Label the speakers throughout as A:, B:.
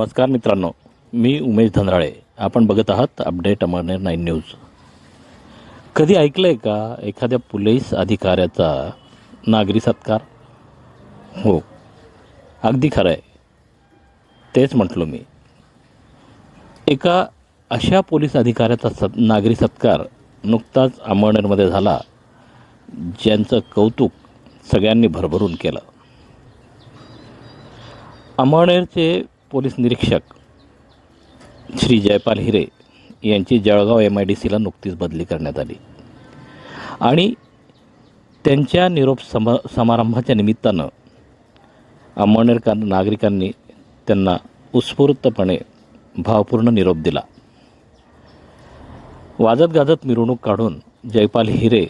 A: नमस्कार मित्रांनो मी उमेश धनराळे. आपण बघत आहात अपडेट अमरनेर नाईन न्यूज. कधी ऐकलं आहे का एखाद्या पोलीस अधिकाऱ्याचा नागरी सत्कार? हो अगदी खरं आहे तेच म्हटलो मी. एका अशा पोलीस अधिकाऱ्याचा सत् नागरी सत्कार नुकताच अमळनेरमध्ये झाला ज्यांचं कौतुक सगळ्यांनी भरभरून केलं. अमळनेरचे पोलीस निरीक्षक श्री जयपाल हिरे यांची जळगाव एम आय डी सीला नुकतीच बदली करण्यात आली. आणि त्यांच्या निरोप सम समारंभाच्या निमित्तानं अमळनेरकर नागरिकांनी त्यांना उत्स्फूर्तपणे भावपूर्ण निरोप दिला. वाजत गाजत मिरवणूक काढून जयपाल हिरे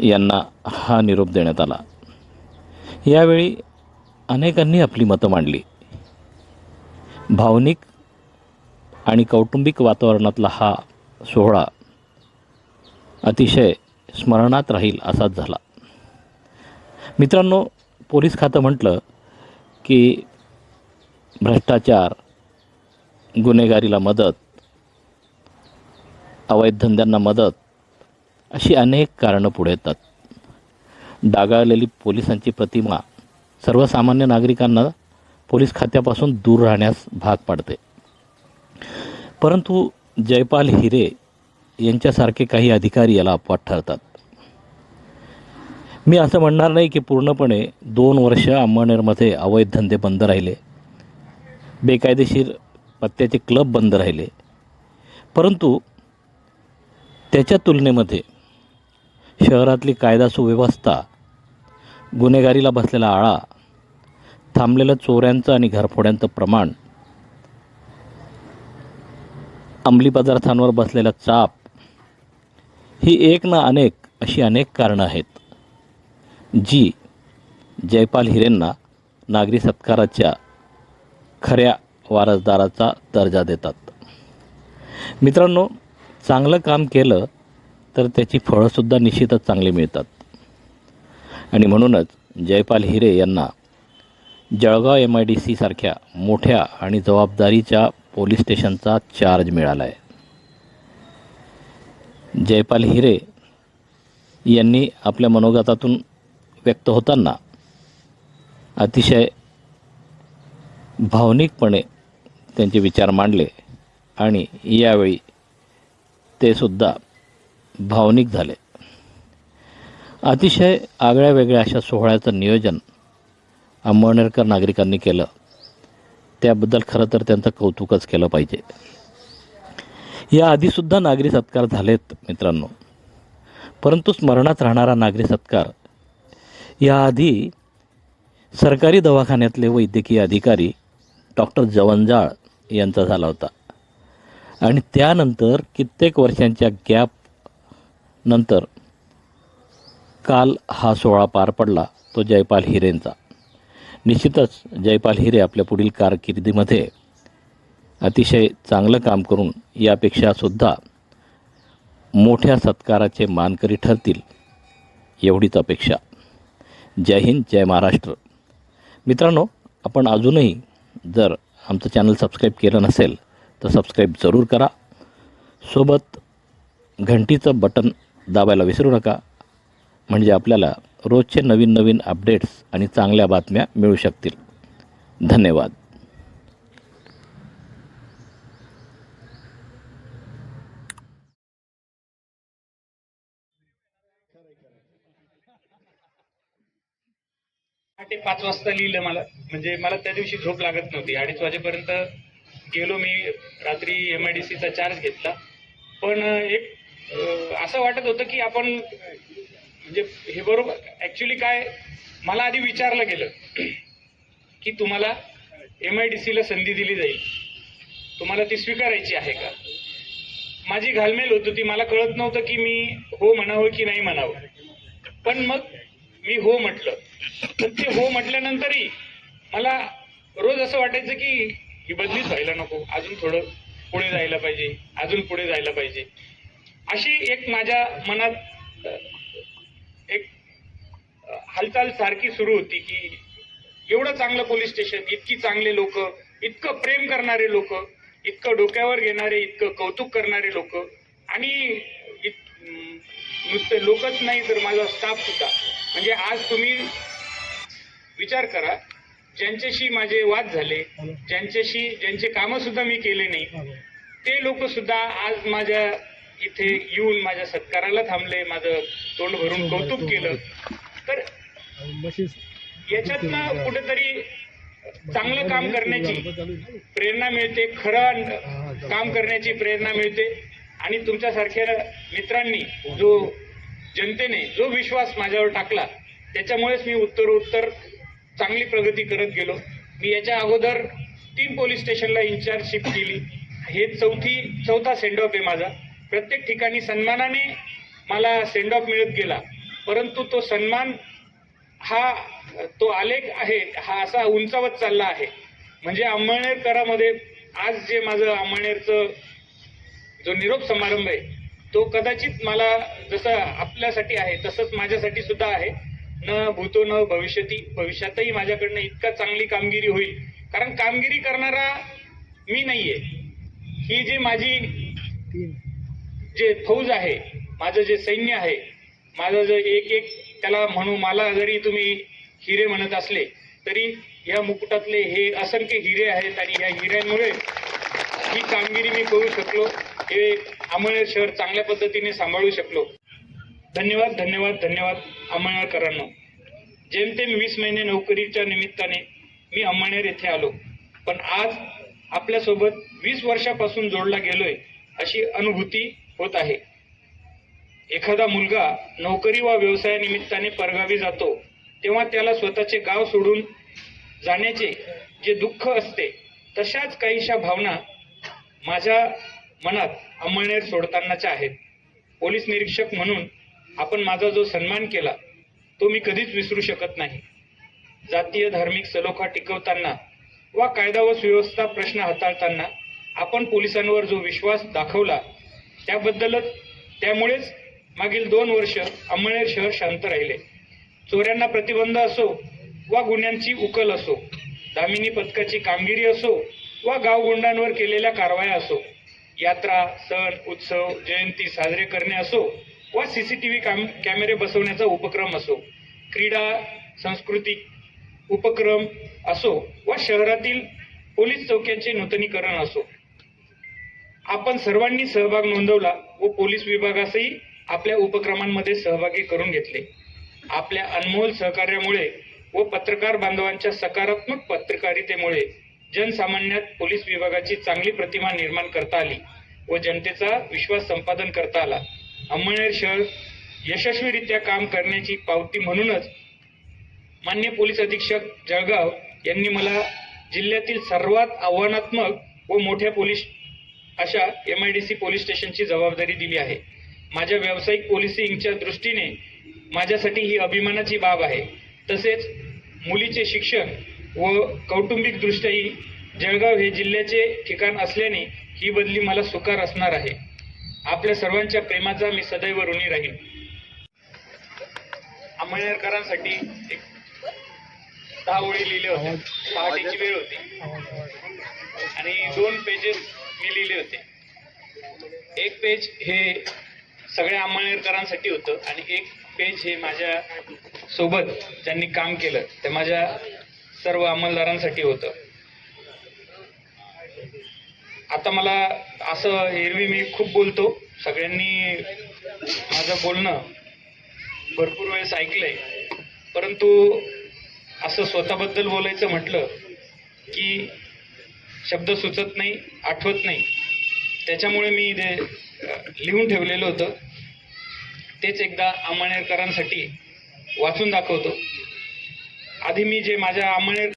A: यांना हा निरोप देण्यात आला. यावेळी अनेकांनी आपली मतं मांडली. भावनिक आणि कौटुंबिक वातावरणातला हा सोहळा अतिशय स्मरणात राहील असाच झाला. मित्रांनो पोलीस खातं म्हटलं की भ्रष्टाचार गुन्हेगारीला मदत अवैध धंद्यांना मदत अशी अनेक कारणं पुढे येतात. डागाळलेली पोलिसांची प्रतिमा सर्वसामान्य नागरिकांना पोलीस खात्यापासून दूर राहण्यास भाग पाडते. परंतु जयपाल हिरे यांच्यासारखे काही अधिकारी याला अपवाद ठरतात. मी असं म्हणणार नाही की पूर्णपणे दोन वर्ष अंमळनेरमध्ये अवैध धंदे बंद राहिले बेकायदेशीर पत्त्याचे क्लब बंद राहिले परंतु त्याच्या तुलनेमध्ये शहरातली कायदा सुव्यवस्था गुन्हेगारीला बसलेला आळा थांबलेलं चोऱ्यांचं आणि घरफोड्यांचं प्रमाण अंमली पदार्थांवर बसलेला चाप ही एक ना अनेक अशी अनेक कारणं आहेत जी जयपाल हिरेंना नागरी सत्काराच्या खऱ्या वारसदाराचा दर्जा देतात. मित्रांनो चांगलं काम केलं तर त्याची फळंसुद्धा निश्चितच चांगली मिळतात. आणि म्हणूनच जयपाल हिरे यांना जळगाव एम आय डी सीसारख्या मोठ्या आणि जबाबदारीच्या पोलीस स्टेशनचा चार्ज मिळाला आहे जयपाल हिरे यांनी आपल्या मनोगतातून व्यक्त होताना अतिशय भावनिकपणे त्यांचे विचार मांडले आणि यावेळी ते सुद्धा भावनिक झाले. अतिशय आगळ्या वेगळ्या अशा सोहळ्याचं नियोजन अंबळनेरकर नागरिकांनी केलं. त्याबद्दल खरं तर त्यांचं कौतुकच केलं पाहिजे. या आधीसुद्धा नागरी सत्कार झालेत मित्रांनो. परंतु स्मरणात राहणारा नागरी सत्कार याआधी सरकारी दवाखान्यातले वैद्यकीय अधिकारी डॉक्टर जवंजाळ यांचा झाला होता. आणि त्यानंतर कित्येक वर्षांच्या गॅप नंतर काल हा सोहळा पार पडला तो जयपाल हिरेंचा. निश्चितच जयपाल हिरे आपल्या पुढील कारकिर्दीमध्ये अतिशय चांगलं काम करून यापेक्षा सुद्धा मोठ्या सत्काराचे मानकरी ठरतील एवढीच अपेक्षा. जय हिंद जय महाराष्ट्र. मित्रांनो आपण अजूनही जर आमचं चॅनल सबस्क्राईब केलं नसेल तर सबस्क्राईब जरूर करा. सोबत घंटीचं बटन दाबायला विसरू नका. म्हणजे आपल्याला रोजचे नवीन नवीन अपडेट्स आणि चांगल्या बातम्या मिळू शकतील. धन्यवाद.
B: पाच वाजता लिहिलं मला. म्हणजे मला त्या दिवशी झोप लागत नव्हती. अडीच वाजेपर्यंत गेलो मी रात्री एम आय डी सीचा चार्ज घेतला. पण एक असं वाटत होतं की आपण म्हणजे हे बरोबर ऍक्च्युली काय मला आधी विचारलं गेलं की तुम्हाला एम आय डी सीला संधी दिली जाईल. तुम्हाला ती स्वीकारायची आहे का? माझी घालमेल होत होती मला कळत नव्हतं की मी हो म्हणावं की नाही म्हणावं. पण मग मी हो म्हटलं. पण ते हो म्हटल्यानंतरही मला रोज असं वाटायचं की ही बदलीच व्हायला नको. अजून थोडं पुढे जायला पाहिजे अजून पुढे जायला पाहिजे. अशी एक माझ्या मनात हालचाल सारखी सुरू होती की एवढं चांगलं पोलीस स्टेशन इतकी चांगले लोक इतकं प्रेम करणारे लोक इतकं डोक्यावर घेणारे इतकं कौतुक करणारे लोक. आणि इत- नुसते लोकच नाही तर माझा स्टाफ सुद्धा. म्हणजे आज तुम्ही विचार करा ज्यांच्याशी माझे वाद झाले ज्यांच्याशी ज्यांचे कामं सुद्धा मी केले नाही ते लोक सुद्धा आज माझ्या इथे येऊन माझ्या सत्काराला थांबले माझं तोंड भरून कौतुक केलं. तर याच्यातनं कुठेतरी चांगलं काम करण्याची प्रेरणा मिळते खरं काम करण्याची प्रेरणा मिळते. आणि तुमच्यासारख्या मित्रांनी जो जनतेने जो विश्वास माझ्यावर टाकला त्याच्यामुळेच मी उत्तरोत्तर चांगली प्रगती करत गेलो. मी याच्या अगोदर तीन पोलीस स्टेशनला इन्चार्जशिप केली. हे चौथी चौथा सेंड ऑफ आहे माझा. प्रत्येक ठिकाणी सन्मानाने मला सेंड ऑफ मिळत गेला. परंतु तो सन्मान हा तो आलेख आहे हा असा उंचावत चालला आहे. म्हणजे अंमळनेरकरामध्ये आज जे माझं अंमळनेरचं जो निरोप समारंभ आहे तो कदाचित मला जसं आपल्यासाठी आहे तसंच माझ्यासाठी सुद्धा आहे. न भूतो न भविष्यती भविष्यातही माझ्याकडनं इतका चांगली कामगिरी होईल. कारण कामगिरी करणारा मी नाहीये. ही जी माझी जे फौज आहे माझं जे सैन्य आहे माझं जे एक एक त्याला म्हणू मला जरी तुम्ही हिरे म्हणत असले तरी या मुकुटातले हे असंख्य हिरे आहेत आणि या हिऱ्यांमुळे ही कामगिरी मी करू शकलो हे अमळनेर शहर चांगल्या पद्धतीने सांभाळू शकलो. धन्यवाद धन्यवाद धन्यवाद अंमळनेरकरांनो जेमतेम वीस महिने नोकरीच्या निमित्ताने मी अंमळनेर येथे आलो पण आज आपल्यासोबत वीस वर्षापासून जोडला गेलोय अशी अनुभूती होत आहे. एखादा मुलगा नोकरी वा व्यवसायानिमित्ताने परगावी जातो तेव्हा त्याला स्वतःचे गाव सोडून जाण्याचे जे दुःख असते तशाच काहीशा भावना माझ्या मनात अंमळनेर सोडतानाच्या आहेत. पोलीस निरीक्षक म्हणून आपण माझा जो सन्मान केला तो मी कधीच विसरू शकत नाही. जातीय धार्मिक सलोखा टिकवताना वा कायदा व सुव्यवस्था प्रश्न हाताळताना आपण पोलिसांवर जो विश्वास दाखवला त्याबद्दलच त्यामुळेच मागील दोन वर्ष अंमळनेर शहर शांत राहिले. चोऱ्यांना प्रतिबंध असो वा गुन्ह्यांची उकल असो दामिनी पथकाची कामगिरी असो वा गावगुंडांवर केलेल्या कारवाया असो यात्रा सण उत्सव जयंती साजरे करणे असो वा सीसीटीव्ही कॅम कॅमेरे बसवण्याचा उपक्रम असो क्रीडा सांस्कृतिक उपक्रम असो वा शहरातील पोलीस चौक्यांचे नूतनीकरण असो. आपण सर्वांनी सहभाग नोंदवला व पोलीस विभागासही आपल्या उपक्रमांमध्ये सहभागी करून घेतले. आपल्या अनमोल सहकार्यामुळे व पत्रकार बांधवांच्या सकारात्मक पत्रकारितेमुळे जनसामान्यात पोलीस विभागाची चांगली प्रतिमा निर्माण करता आली व जनतेचा विश्वास संपादन करता आला. अंमळनेर शहर यशस्वीरित्या काम करण्याची पावती म्हणूनच मान्य पोलीस अधीक्षक जळगाव यांनी मला जिल्ह्यातील सर्वात आव्हानात्मक व मोठ्या पोलीस अशा M I D C police स्टेशनची जबाबदारी दिली आहे. माझ्या व्यावसायिक पोलिसिंगच्या दृष्टीने माझ्यासाठी ही अभिमानाची बाब आहे. तसेच मुलीचे शिक्षण व कौटुंबिक दृष्ट्याही जळगाव हे जिल्ह्याचे ठिकाण असल्याने ही बदली मला सुकार असणार आहे. आपल्या सर्वांच्या प्रेमाचा मी सदैव ऋणी राहील अंमळनेरकरांसाठी एक दहा ओळी लिहिले होते. पहाटेची वेळ होती. आणि दोन पेजेस मी लिहिले होते. एक पेज हे सगळ्या अंमळनेरकरांसाठी होतं. आणि एक पेज हे माझ्या सोबत ज्यांनी काम केलं ते माझ्या सर्व अंमलदारांसाठी होतं. आता मला असं एरवी मी खूप बोलतो. सगळ्यांनी माझं बोलणं भरपूर वेळेस ऐकलंय. परंतु असं स्वतःबद्दल बोलायचं म्हटलं की शब्द सुचत नाही आठवत नाही. त्याच्यामुळे मी ते लिहून ठेवलेलं होतं. तेच एकदा अंमळनेरकरांसाठी वाचून दाखवतो. आधी मी जे माझ्या अंमळनेर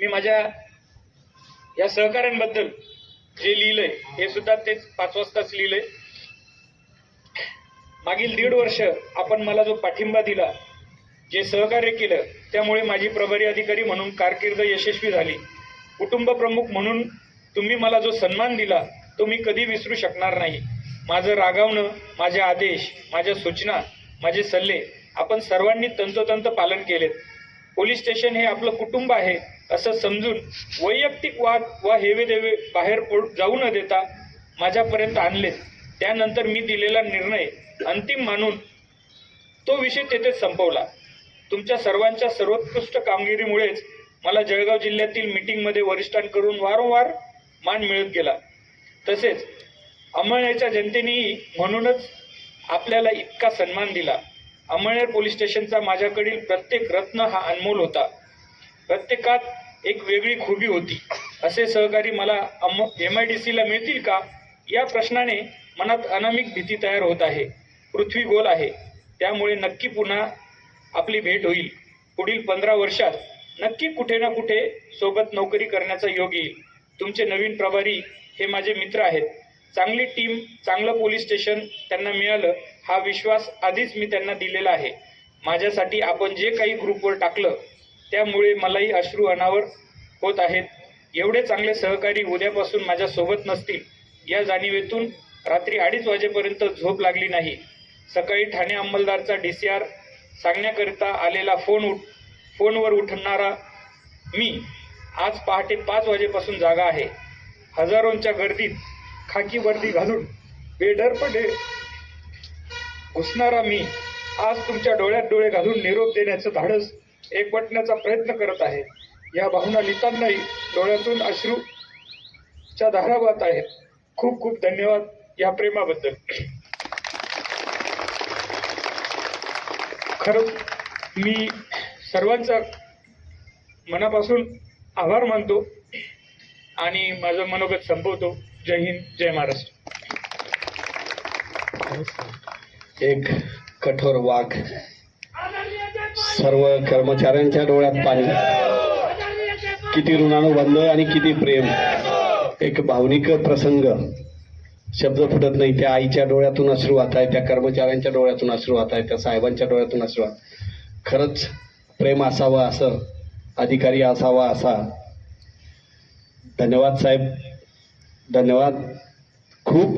B: मी माझ्या या सहकाऱ्यांबद्दल जे लिहिलंय हे सुद्धा तेच पाच वाजताच लिहिलंय. मागील दीड वर्ष आपण मला जो पाठिंबा दिला जे सहकार्य केलं त्यामुळे माझी प्रभारी अधिकारी म्हणून कारकीर्द यशस्वी झाली. कुटुंब प्रमुख म्हणून तुम्ही मला जो सन्मान दिला तो मी कधी विसरू शकणार नाही. माझं रागावणं माझे आदेश माझ्या सूचना माझे सल्ले आपण सर्वांनी तंतोतंत पालन केलेत. पोलीस स्टेशन हे आपलं कुटुंब आहे असं समजून वैयक्तिक वाद वा हेवेदेवे बाहेर पड- जाऊ न देता माझ्यापर्यंत आणलेत. त्यानंतर मी दिलेला निर्णय अंतिम मानून तो विषय तेथेच संपवला. तुमच्या सर्वांच्या सर्वोत्कृष्ट कामगिरीमुळेच मला जळगाव जिल्ह्यातील मीटिंगमध्ये वरिष्ठांकडून वारंवार मान मिळत गेला. तसेच अमळनेरच्या जनतेनेही म्हणूनच आपल्याला इतका सन्मान दिला. अमळनेर पोलीस स्टेशनचा माझ्याकडील प्रत्येक रत्न हा अनमोल होता. प्रत्येकात एक वेगळी खुबी होती. असे सहकारी मला अम एम आय डी सीला मिळतील का? या प्रश्नाने मनात अनामिक भीती तयार होत आहे. पृथ्वी गोल आहे. त्यामुळे नक्की पुन्हा आपली भेट होईल. पुढील पंधरा वर्षात नक्की कुठे ना कुठे सोबत नोकरी करण्याचा योग येईल. तुमचे नवीन प्रभारी हे माझे मित्र आहेत. चांगली टीम चांगलं पोलीस स्टेशन त्यांना मिळालं हा विश्वास आधीच मी त्यांना दिलेला आहे. माझ्यासाठी आपण जे काही ग्रुपवर टाकलं त्यामुळे मलाही अश्रू अनावर होत आहेत. एवढे चांगले सहकारी उद्यापासून माझ्या सोबत नसतील. या जाणीवेतून रात्री अडीच वाजेपर्यंत झोप लागली नाही. सकाळी ठाणे अंमलदारचा डी सी आर सांगण्याकरिता आलेला फोन उठ फोनवर उठणारा मी आज पहाटे पाच वाजेपासून जागा आहे. हजारोंच्या गर्दीत खाकी वर्दी घालून बेडरपणे घुसणारा मी आज तुमच्या डोळ्यात डोळे घालून निरोप देण्याचं धाडस एकवटण्याचा प्रयत्न करत आहे. या भावना लिहितानाही डोळ्यातून अश्रूच्या धारा वाहत आहेत. खूप खूप धन्यवाद या प्रेमाबद्दल. खरंच मी सर्वांचा मनापासून आभार मानतो आणि माझं मनोगत संपवतो. जय हिंद जय महाराष्ट्र.
C: एक कठोर वाघ सर्व कर्मचाऱ्यांच्या डोळ्यात पाणी. किती ऋणानुबंध आणि किती प्रेम. एक भावनिक प्रसंग. शब्द फुटत नाही. त्या आईच्या डोळ्यातून अश्रू वाहत आहे त्या कर्मचाऱ्यांच्या डोळ्यातून अश्रू वाहत आहे त्या साहेबांच्या डोळ्यातून अश्रू वाहत खरंच प्रेम असावं असं अधिकारी असावा असा. धन्यवाद साहेब. धन्यवाद. खूप